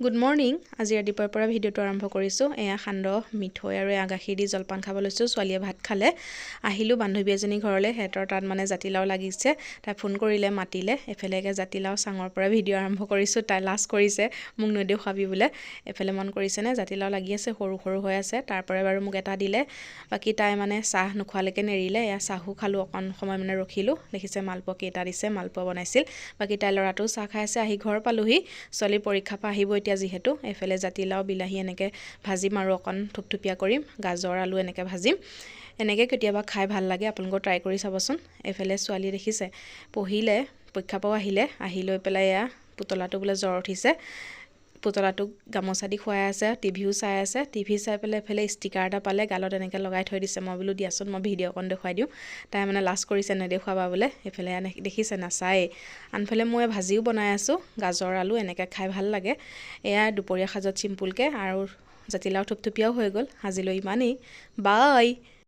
Good morning আজি ৰাতিপুৱাৰ পৰা ভিডিঅ'টো আৰম্ভ কৰিছোঁ। এয়া সান্দহ মিঠৈ আৰু এয়া গাখীৰ দি জলপান খাব লৈছোঁ। ছোৱালীয়ে ভাত খালে। আহিলোঁ বান্ধৱী এজনী ঘৰলৈ। সিহঁতৰ তাত মানে জাতিলাও লাগিছে। তাই ফোন কৰিলে মাতিলে। এফালেকে জাতিলাও চাঙৰ পৰা ভিডিঅ' আৰম্ভ কৰিছোঁ। তাই লাজ কৰিছে। মোক নেদেখুৱাবি বোলে। এফালে মন কৰিছেনে? জাতিলাও লাগি আছে সৰু সৰু হৈ আছে। তাৰ পৰাই বাৰু মোক এটা দিলে। বাকী তাই মানে চাহ নোখোৱালৈকে নেৰিলে। এয়া চাহো খালোঁ অকণ সময় মানে ৰখিলোঁ। দেখিছে মালপোৱা কেইটা দিছে মালপোৱা বনাইছিল। বাকী তাইৰ ল'ৰাটোও চাহ খাই আছে আহি ঘৰ পালোহি। ছোৱালীৰ পৰীক্ষাৰ পৰা আহিব এতিয়া। যিহেতু এইফালে জাতিলাও বিলাহী এনেকৈ ভাজিম আৰু অকণ থুপথুপীয়া কৰিম গাজৰ আলু এনেকৈ ভাজিম। এনেকৈ কেতিয়াবা খাই ভাল লাগে আপোনালোকেও ট্ৰাই কৰি চাবচোন। এইফালে ছোৱালী দেখিছে পঢ়িলে পৰীক্ষাৰ পৰাও আহিলে আহি লৈ পেলাই এয়া পুতলাটো বোলে জ্বৰ উঠিছে। পুতলাটোক গামোচা দি খুৱাই আছে টিভিও চাই আছে। টিভি চাই পেলাই এইফালে ষ্টিকাৰ এটা পালে গালত এনেকৈ লগাই থৈ দিছে। মই বোলো দিয়াচোন মই ভিডিঅ' অকণ দেখুৱাই দিওঁ। তাই মানে লাজ কৰিছে নেদেখুৱাবা বোলে। এইফালে দেখিছে নাচায়েই। আনফালে মই ভাজিও বনাই আছোঁ। গাজৰ আলু এনেকৈ খাই ভাল লাগে। এয়া দুপৰীয়া সাজত চিম্পুলকৈ আৰু জাতিলাও থুপথুপীয়াও হৈ গ'ল। আজিলৈ ইমানেই। বাই!